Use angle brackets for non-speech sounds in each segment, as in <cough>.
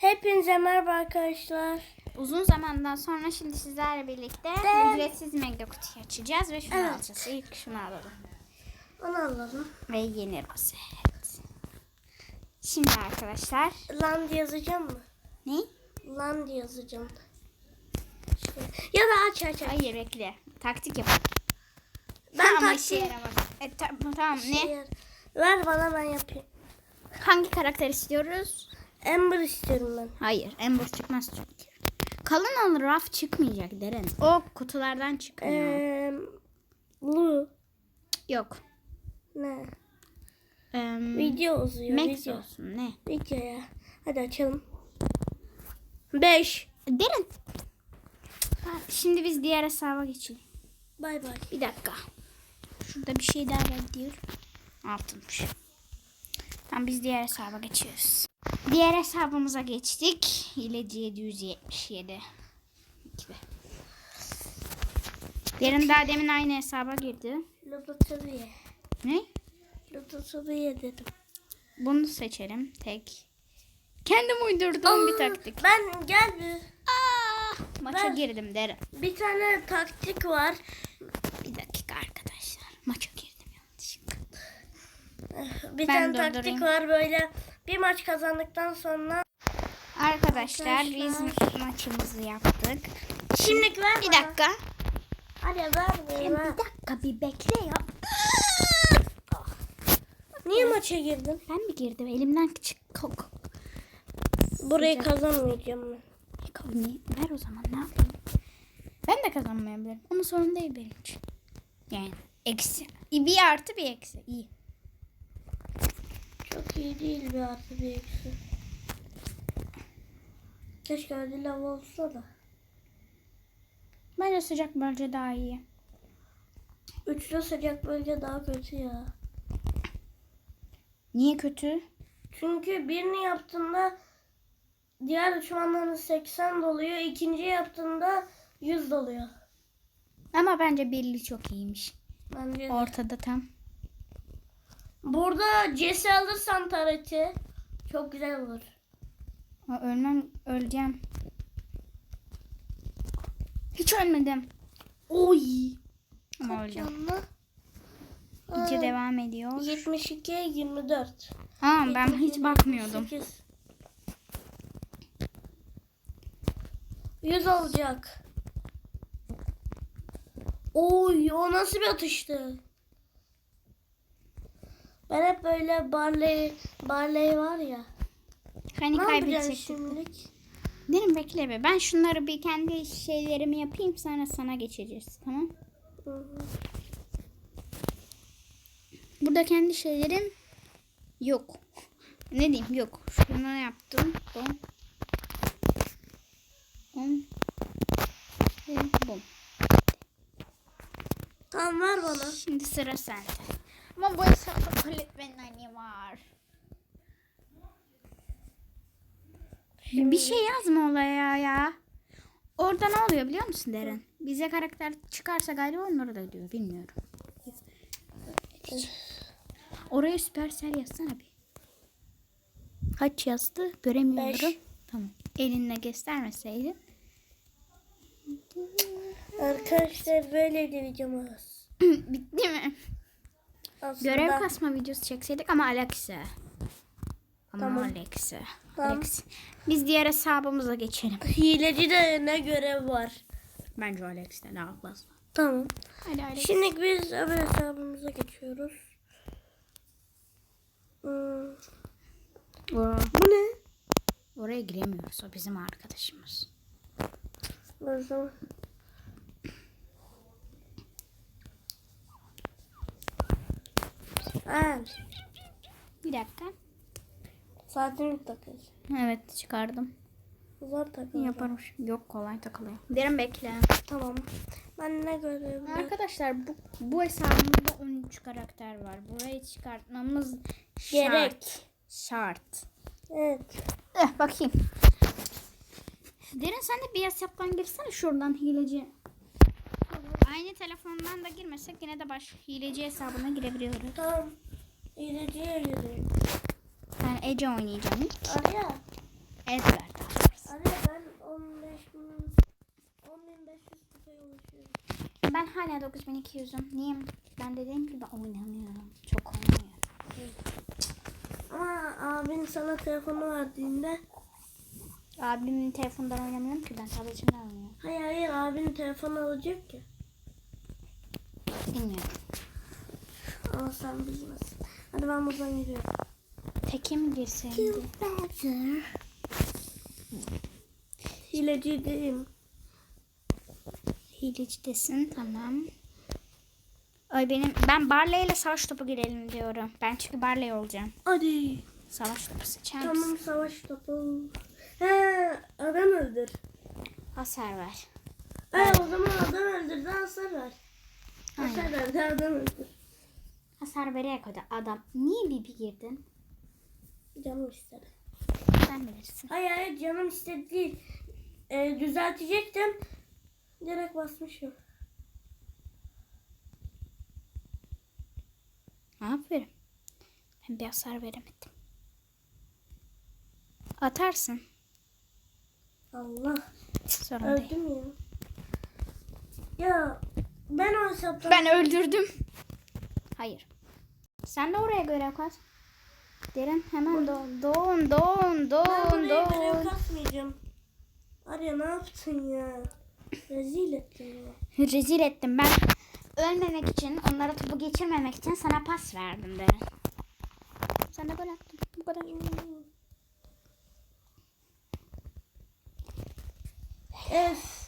Hepinize merhaba arkadaşlar. Uzun zamandan sonra şimdi sizlerle birlikte Ben- ücretsiz mega kutuyu açacağız ve şunu Evet. alacağız. İlk şunu alalım. Onu alalım. Ve yeni rozet. Şimdi arkadaşlar. Land yazacağım mı? Ne? Land yazacağım. Şöyle. Ya da aç aç aç. Hayır bekle. Taktik yapalım. Ben Ama taktiği- yaramaz. E, ta- tamam ne? Şey, Ver bana ben yapayım. Hangi karakter istiyoruz? Ember istiyorum ben. Hayır. Ember çıkmaz çünkü. Kalın olur raf çıkmayacak Deren. O kutulardan çıkmıyor. Ee. Yok. Ne? Em, Video uzuyor. Max video. olsun ne? Video ya. Hadi açalım. 5. Derin. Şimdi biz diğer hesaba geçelim. Bay bay. Bir dakika. Şurada bir şey daha var diyor. Altınmış. Tamam biz diğer hesaba geçiyoruz. Diğer hesabımıza geçtik. Hileci 777 gibi. Derin daha demin aynı hesaba girdi. Lobotomiye. Ne? Lobotomiye dedim. Bunu seçelim. Tek. Kendim uydurduğum bir taktik. Ben gel bir. Aa, maça Ben- girdim derin. Bir tane taktik var. Bir dakika arkadaşlar. Maça girdim yanlışlıkla. Bir Ben tane taktik durdurayım. var böyle. Bir maç kazandıktan sonra Arkadaşlar biz Arkadaşlar. maçımızı yaptık. Şimdilik ver Bir bana. dakika. Hadi ver ver. Bir ver. dakika bir bekle ya. Niye maça girdin? Ben mi girdim? Elimden çık. Kok. Burayı Sıcak. kazanmayacağım ben. Ne? Ver o zaman ne yapayım? Ben de kazanmayabilirim. Ama sorun değil benim için. Yani eksi. Bir artı bir eksi. İyi. Çok iyi değil bir artı bir eksi. Keşke hadi lav olsa da. Bence sıcak bölge daha iyi. Üçlü sıcak bölge daha kötü ya. Niye kötü? Çünkü birini yaptığında diğer düşmanların 80 doluyor. ikinci yaptığında 100 doluyor. Ama bence birli çok iyiymiş. Bence de. Ortada tam. Burada Jesse alırsan tareti çok güzel olur. Aa, ölmem, öleceğim. Hiç ölmedim. Oy. Ama öldüm. Canlı. İyice Aa, devam ediyor. 72 24. Ha ben hiç bakmıyordum. 78. 100 olacak. Oy o nasıl bir atıştı? Ben hep böyle Barley Barley var ya. Hani Ne yapacağız kaybedecek. şimdilik? Derim bekle be. Ben şunları bir kendi şeylerimi yapayım sonra sana geçeceğiz. Tamam. Hı hı. Burada kendi şeylerim yok. Ne diyeyim yok. Şunu yaptım. Bum. Bum. Ve. Tamam ver bana. Şimdi sıra sende. Ama bu hesapta ve Nani var. Bir şey yazma olaya ya. Orada ne oluyor biliyor musun Deren? Bize karakter çıkarsa galiba onları da diyor. Bilmiyorum. Oraya Supercell yazsana bir. Kaç yazdı? Göremiyorum. Beş. Tamam. Elinle göstermeseydin. Arkadaşlar böyleydi videomuz. <clears throat> Bitti mi? Aslında Görev kasma videosu çekseydik ama Alexa. Ama Tamam. Alexa. Tamam. Alexa. Biz diğer hesabımıza geçelim. hileci de ne görev var. Bence Alexa daha fazla. Tamam. Hadi Alexa. Şimdi biz öbür hesabımıza geçiyoruz. Hmm, Bu ne? Oraya giremiyoruz. O bizim arkadaşımız. O zaman. Aa, Bir dakika. saatini takıyoruz. Evet çıkardım. Zor takıyoruz. Yaparım. Yok kolay takılıyor. Derin bekle. Tamam. Ben ne görev? Arkadaşlar bu, bu hesabımızda 13 karakter var. Burayı çıkartmamız Gerek. şart. Şart. Evet. Eh bakayım. Derin sen de bir hesaptan girsene şuradan hileci. Aynı telefondan da girmesek yine de baş hileci hesabına girebiliyoruz. Tamam. İleciye yürüyorum. Ben Ece oynayacağım ilk. Arya. Edgar. 15 bin 10.500 kupaya ulaşıyorum. Ben hala 9200'üm. Niye? Ben dediğim gibi oynamıyorum. Çok oynamıyorum. Ama abin sana telefonu verdiğinde Abimin telefonundan oynamıyorum ki ben tabletimden oynuyorum. hayır hayır abin telefonu alacak ya. Bilmiyorum. Ama sen bilmezsin. Hadi ben buradan gidiyorum. Teke mi better. Hileci değilim. Hileci desin tamam. Ay benim ben Barley ile savaş topu girelim diyorum. Ben çünkü Barley olacağım. Hadi. Savaş topu seçer misin? Tamam savaş topu. He adam öldür. Hasar ver. He o zaman adam öldür de hasar ver. Hasar ver de adam öldür. Hasar vererek öde adam. Niye Bibi girdin? Canım istedi. Sen bilirsin. Hayır hayır canım istedi değil. Ee, düzeltecektim. Direkt basmışım. Aferin. Ben bir hasar veremedim. Atarsın. Allah. Sorun değil. Öldüm ya. Ya ben o hesaptan... Ben öldürdüm. Hayır. Sen de oraya göre kas. Derin hemen doğun. Doğun, doğun, Ben doğun, buraya görev doğun. kasmayacağım. Arya ne yaptın ya? Rezil ettin ya. Rezil ettim ben. Ölmemek için, onlara topu geçirmemek için sana pas verdim Derin. Sen de gol attın. Bu kadar. Öf.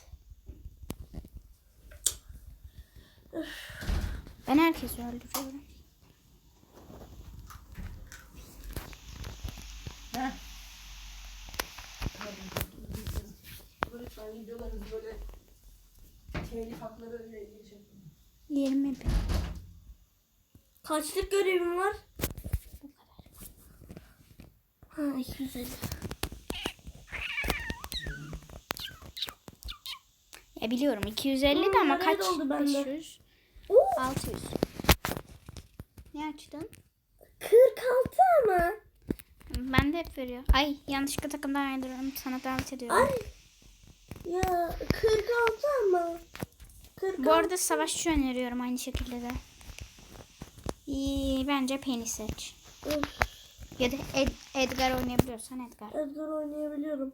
Ben herkesi öldürüyorum. Lütfen videolarınızı böyle telif hakları öyle geçin. 20 bin. Kaçlık görevim var? Bu kadar. Ha 250. Ya biliyorum 250 de ama kaç? bende? 500, Oo, 600. Ne açtın? 46 ama. Ben de hep veriyor. Ay yanlışlıkla takımdan ayrılıyorum. Sana davet ediyorum. Ay. Ya 46 ama. 46. Bu arada savaşçı öneriyorum aynı şekilde de. İyi, bence Penny seç. Öf, Ya da Ed- Edgar oynayabiliyorsan Edgar. Edgar oynayabiliyorum.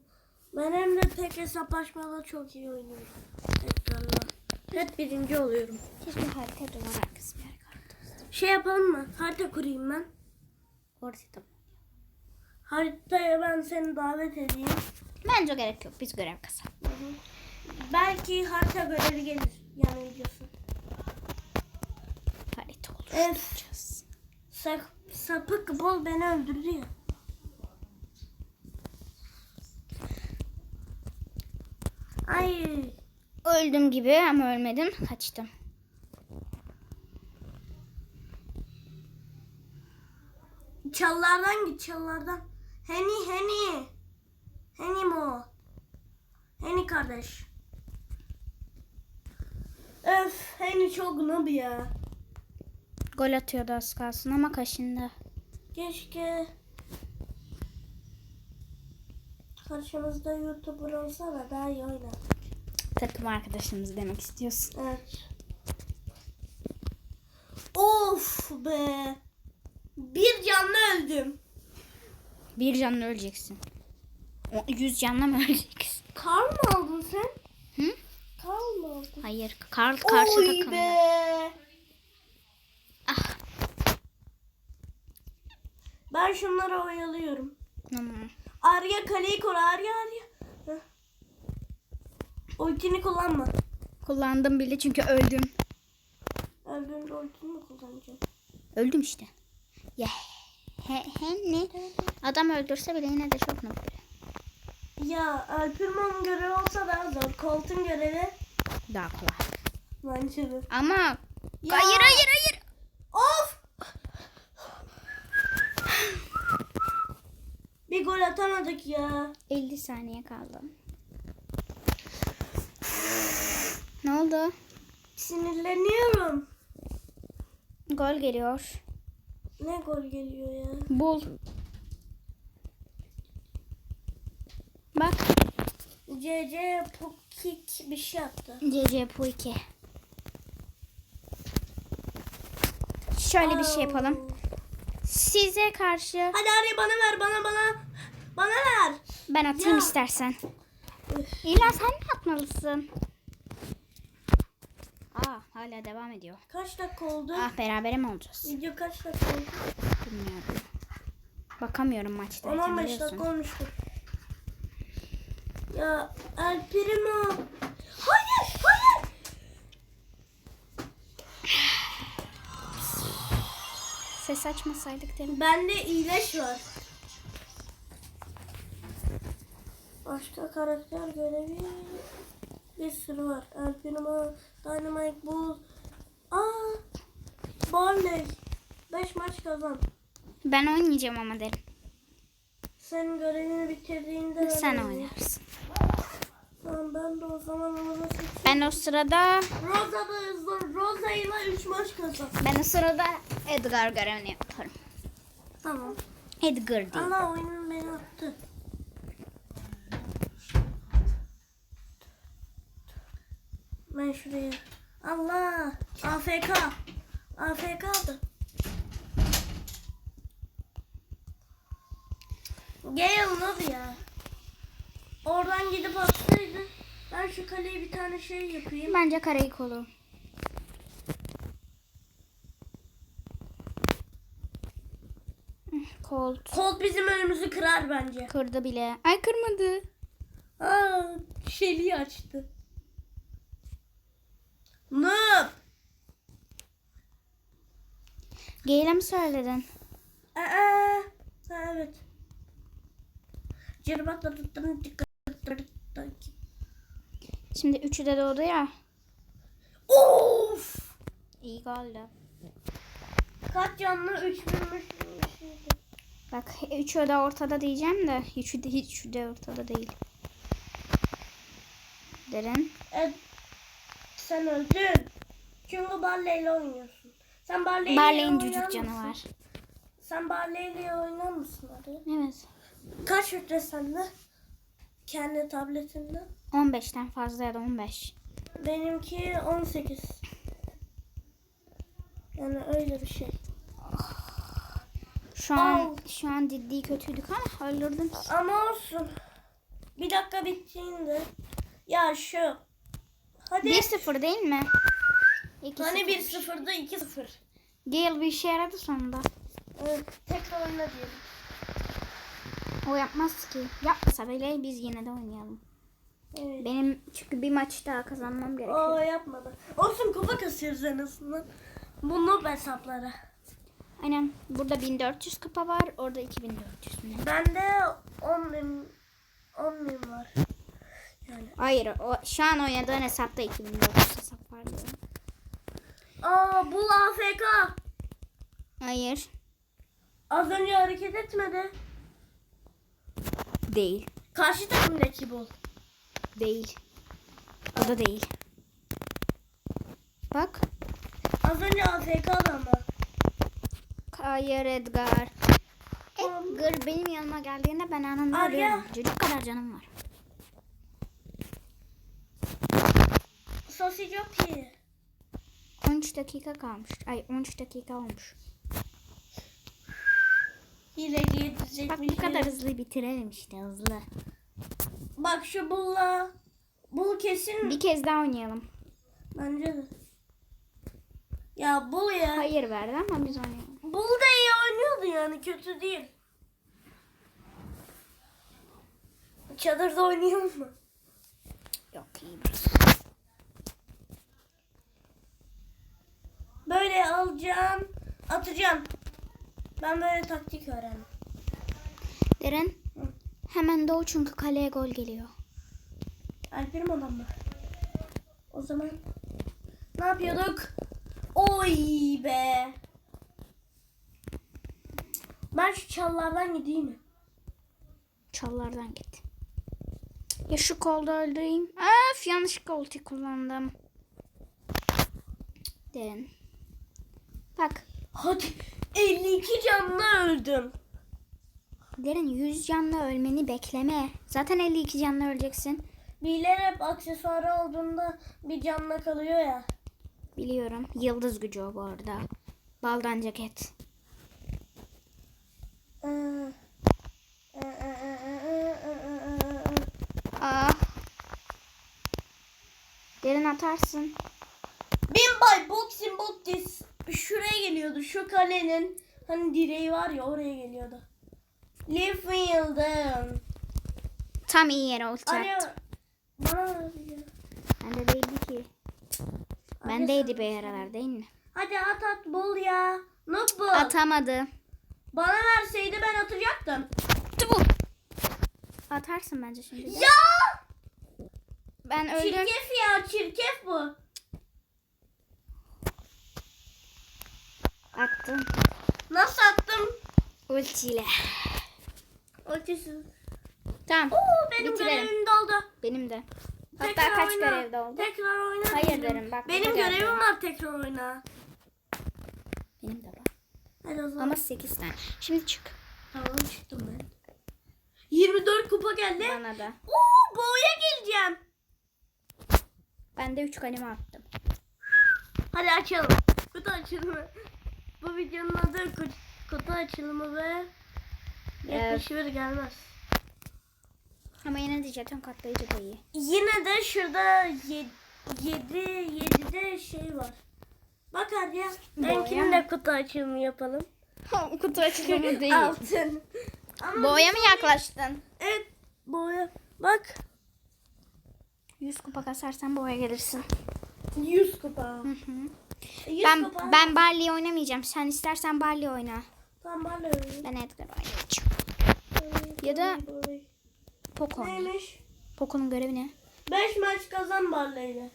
Ben hem de tek hesaplaşmada çok iyi oynuyorum. Hep birinci oluyorum. Keşke harita duvar arkası bir yer. Şey yapalım mı? Harita kurayım ben. Ortada. Haritaya ben seni davet edeyim. Bence gerek yok. Biz görev. Hı hı. Belki harita görevi gelir. Yani videosu. Harita olur. Öf. Sak, sapık bol beni öldürdü ya. Ay. Öldüm gibi ama ölmedim. Kaçtım. Çallardan git çallardan. Heni Heni. Heni mo. Heni kardeş. Öf Heni çok noob ya. Gol atıyordu az kalsın ama kaşındı. Keşke karşımızda YouTuber olsa da daha iyi oynar. Takım arkadaşımız demek istiyorsun. Evet. Of be. Bir canlı öldüm. Bir canlı öleceksin. O, yüz canlı mı öleceksin? Kar mı aldın sen? Hı? Kar mı aldın? Hayır. Kar, karşı Oy takımda. be. Ah. Ben şunları oyalıyorum. Tamam. Arya kaleyi kur Arya Arya. Ultini kullanma. Kullandım bile çünkü öldüm. Öldüğünde ultini mi kullanacağım? Öldüm işte. Ya he, he ne? Adam öldürse bile yine de çok mutlu. Ya Alpirman görevi olsa daha zor. Colt'un görevi Daha kolay. bence de. Ama Ya. hayır hayır hayır. Of! Bir gol atamadık ya. 50 saniye kaldı. Ne oldu? Sinirleniyorum. Gol geliyor. Ne gol geliyor ya? Bul. Bak CC Pukik bir şey yaptı. CC Pu 2. Şöyle bir şey yapalım. Size karşı Hadi Arya bana ver bana bana. Bana ver. ben atayım Ya. istersen. İlla sen mi atmalısın? Aa hala devam ediyor. Kaç dakika oldu? Ah berabere mi olacağız? Video kaç dakika oldu? Bilmiyorum. Bakamıyorum maçtayken 10-15 biliyorsun. dakika olmuştur. Ya El Primo. Hayır hayır. Ses açmasaydık demin. Bende iyileş var. Başka karakter görevi bir sürü var. El Primo, Dynamite Bull. Aa, Barley. 5 maç kazan. Ben oynayacağım ama derim. Senin görevini bitirdiğinde Sen oynarsın. Tamam ben de o zaman onu seçeyim. Ben o sırada Rosa da hızlı. Rosa ile 3 maç kazan. ben o sırada Edgar görevini yaparım. Tamam. Edgar değil. Allah oyunun beni attı. Ben şuraya. Allah. AFK. AFK'dı. Gale nasıl ya? Oradan gidip atsaydı. Ben şu kaleye bir tane şey yapayım. Bence kareyi kolu. Colt. Colt bizim önümüzü kırar bence. Kırdı bile. Ay kırmadı. Aa, şeliği açtı. Noob. Gale'e mi söyledin? Aa, ha, evet. Şimdi üçü de doğdu ya. Of! İyi geldi. Kaç canlı? 3000'miş. Bak üçü de ortada diyeceğim de üçü de hiç de ortada değil. Derin. Evet. Sen öldün. Çünkü Barley ile oynuyorsun. Sen Barley ile Barley'in cücük canı var. Sen Barley ile oynar mısın hadi? Evet. Kaç litre sende? Kendi tabletinde. 15'ten fazla ya da 15. Benimki 18. Yani öyle bir şey. Şu an Al. şu an ciddi kötüydük ama öldürdüm. Ama olsun. Bir dakika bittiğinde. Ya şu. Hadi. 1-0 değil mi? 2-0. Hani 1-0'da 2-0. Gale bir işe yaradı sonunda. Evet, tekrar oyna diyelim. O yapmaz ki. Yapmasa bile biz yine de oynayalım. Evet. Benim çünkü bir maç daha kazanmam gerekiyor. yapmadı. Olsun kupa kasıyoruz en azından. Bu noob hesaplara. Aynen. Burada 1400 kupa var. Orada 2400 mü? Bende 10 bin, 10 bin var. Yani. Hayır. O, şu an oynadığın hesapta 2400 hesap var diyorum. Aa bu AFK. Hayır. Az önce hareket etmedi. Değil. Karşı takımdaki bu. Değil. O da değil. Bak. Az önce AFK'dı ama. Hayır Edgar. Edgar benim yanıma geldiğinde ben anında arıyorum. Çocuk kadar canım var. Çok iyi. 13 dakika kalmış. Ay 13 dakika olmuş. Hileciye Bak dizecekmiş. bu kadar hızlı bitirelim işte hızlı. Bak şu bulla. Bul kesin. Bir kez daha oynayalım. Bence de. Ya bul ya. Hayır verdi ama biz oynayalım. Bul da iyi oynuyordu yani kötü değil. Çadırda oynayalım mı? Yok iyi Böyle alacağım, atacağım. Ben böyle taktik öğrendim. Derin. Hemen doğu çünkü kaleye gol geliyor. Alperim adam mı? O zaman ne yapıyorduk? Oy be. Ben şu çallardan gideyim mi? Çallardan git. Ya şu kolda öldüreyim. Öf yanlış koltuğu kullandım. Derin. Bak. Hadi 52 canlı öldüm. Derin 100 canla ölmeni bekleme. Zaten 52 canla öleceksin. Biler hep aksesuarı olduğunda bir canla kalıyor ya. Biliyorum. Yıldız gücü o bu arada. Baldan ceket. Aa. Derin atarsın. Bin bay boxing box şuraya geliyordu. Şu kalenin hani direği var ya oraya geliyordu. Leafield'ın. Tam iyi yere olacaktı. Arıyor. Bana ver ya. Bende değildi ki. Bendeydi bir aralar değil mi? Hadi at at bol ya. Noob bu. Atamadı. Bana verseydi ben atacaktım. Bu. Atarsın bence şimdi. de. Ya! Ben öldüm. Çirkef ya çirkef bu. Attım. Nasıl attım? Ultiyle. Ötesi. Tamam. Oo benim Bitirelim. görevim doldu. Benim de. Hatta Tekrar kaç oyna. görevde oldu? Tekrar oyna. Hayır dedim. derim, bak, Benim bu görevim derim. var tekrar oyna. Benim de var. Hadi o zaman. Ama 8 tane. Şimdi çık. Tamam çıktım ben. 24 kupa geldi. Bana da. Oo boğaya geleceğim. Ben de 3 kalemi attım. Hadi açalım. Kutu açılımı. Bu videonun adı kutu, kutu açılımı ve Evet. 71 gelmez. Ama yine de jeton katlayıcı da iyi. Yine de şurada 7 7'de şey var. Bak hadi ya. Benimkinin de kutu açılımı yapalım. <laughs> Kutu açılımı <laughs> Altın. Ama Boya mı yaklaştın? Evet boya. Bak 100 kupa kasarsan boya gelirsin. 100 kupa. Hı hı. 100 Ben kupa. ben Barley oynamayacağım. Sen istersen Barley oyna. Tamam de öyle. Ben Edgar oynayacağım. Ya da Poco. Neymiş? Poco'nun görevi ne? 5 maç kazan Barley'le.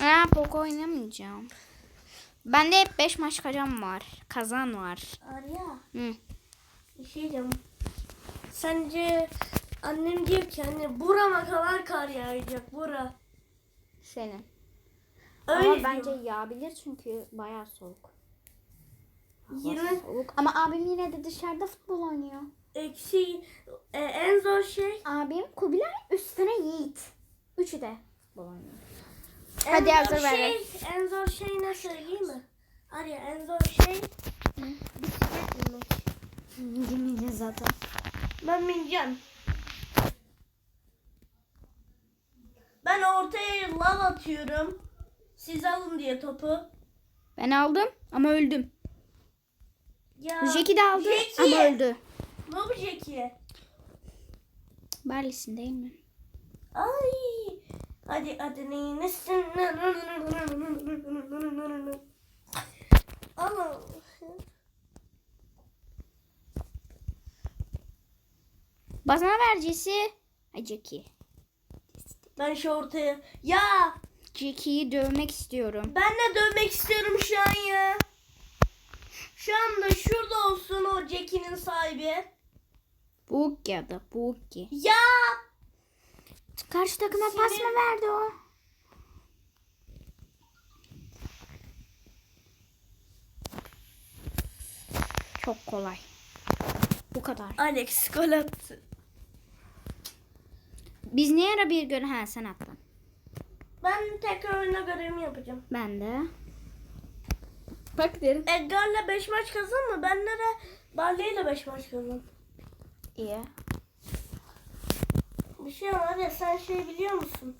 Aa Poco oynamayacağım. Bende hep 5 maç kazan var. Kazan var. Arya Hı. bir şey diyeceğim. Sence annem diyor ki hani burama kadar kar yağacak bura. Senin. Öyle Ama diyor. bence yağabilir çünkü bayağı soğuk. Hava 20 soğuk. Ama abim yine de dışarıda futbol oynuyor. eksi e, en zor şey. Abim Kubilay üstüne Yiğit. Üçü de futbol oynuyor. En Hadi hazır şey, verelim. En zor şey ne söyleyeyim mi? Arya en zor şey bisiklet binmek. Demeyeceğiz zaten. Ben bineceğim. Ben ortaya lav atıyorum. Siz alın diye topu. Ben aldım ama öldüm. Ya, Jackie de aldı Jackie. ama öldü. Ne bu Jackie? Barley'sin değil mi? Ay. Hadi hadi neynesin? Ama Bana vercisi. Ay Jackie. ben şu ortaya. Ya Jackie'yi dövmek istiyorum. ben de dövmek istiyorum şu an ya. Şu anda şurada olsun o Jackie'nin sahibi. Buk ya da Buki. Ya Karşı takıma pas mı verdi o? Çok kolay. Bu kadar. Alex gol attı. Biz ne ara bir gün... Ha sen attın. Ben tekrar oyuna görevimi yapacağım. Ben de. Bak derim. Edgar'la 5 maç kazan mı? Ben de Barley'le 5 maç kazan. İyi. Bir şey var ya sen şey biliyor musun?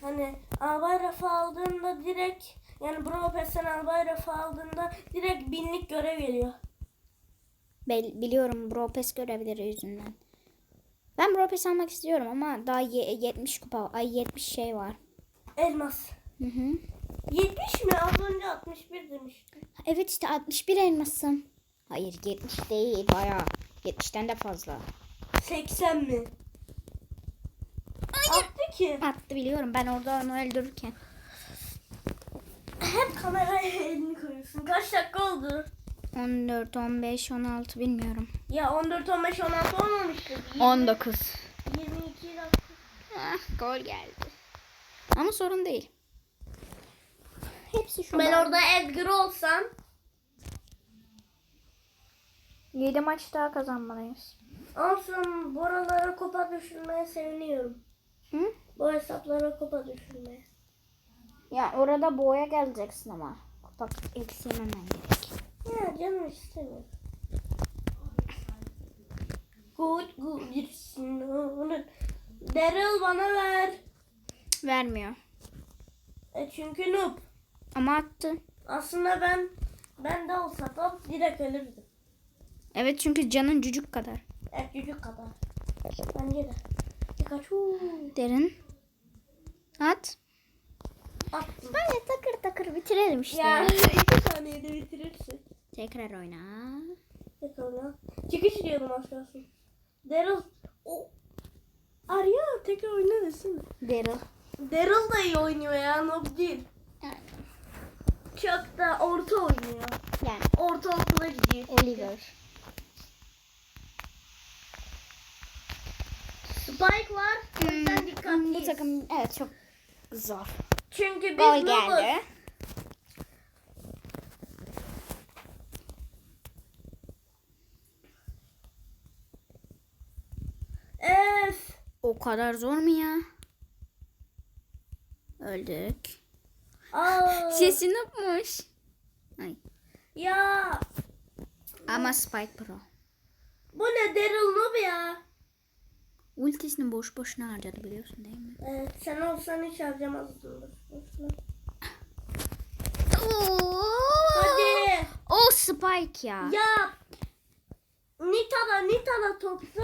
Hani albay rafı aldığında direkt yani Brawl Pass'ten albay rafı aldığında direkt binlik görev geliyor. Bel- biliyorum Bro Pass görevleri yüzünden. Ben Bro Pass almak istiyorum ama daha ye- 70 kupa, ay 70 şey var. Elmas. Hı hı. 70 mi? Az önce 61 demiştim. Evet işte 61 elmasım. Hayır 70 değil bayağı. 70'ten de fazla. 80 mi? Attı ki. Attı biliyorum ben orada onu öldürürken. Hep kameraya elini koyuyorsun. Kaç dakika oldu? 14, 15, 16 bilmiyorum. Ya 14, 15, 16 olmamıştı. 20, 19. 22 dakika. Ah gol geldi. Ama sorun değil. Hepsi şu. Ben orada Edgar olsam 7 maç daha kazanmalıyız. olsun buralara kupa düşürmeye seviniyorum. Hı? Bu hesaplara kupa düşürmeye. Ya orada boğaya geleceksin ama. Kupak eksi yememen gerek. Ya canım istemiyor. Good good. Daryl bana ver. Vermiyor. E çünkü noob. Ama attı. Aslında ben ben de olsa da direkt ölürdüm. Evet çünkü canın cücük kadar. Et çocuk kadar. Bence de. Birkaç. Derin. At. Attım. Hadi takır takır bitirelim işte. Ya iki saniyede bitirirsin. Tekrar oyna. Bakalım. Çıkış diyordum az kalsın. Daryl. O. Arya tekrar oyna desene. Daryl. Daryl da iyi oynuyor ya. Noob değil. Yani, Çok da orta oynuyor. yani Orta okula gidiyor. Oliver. Spike var. O yüzden Hmm, bu dikkatliyiz. takım evet çok zor. Çünkü biz Gol geldi. Öf. O kadar zor mu ya? Öldük. Aa. Sesini yapmış. Ay. Ya. Ama Spike Pro. Bu ne Daryl noob ya. Ultisini boş boşuna harcadı biliyorsun değil mi? Evet, sen olsan hiç harcamazdın. Hadi. O Spike ya. Ya. Nita'da Nita'da toplu.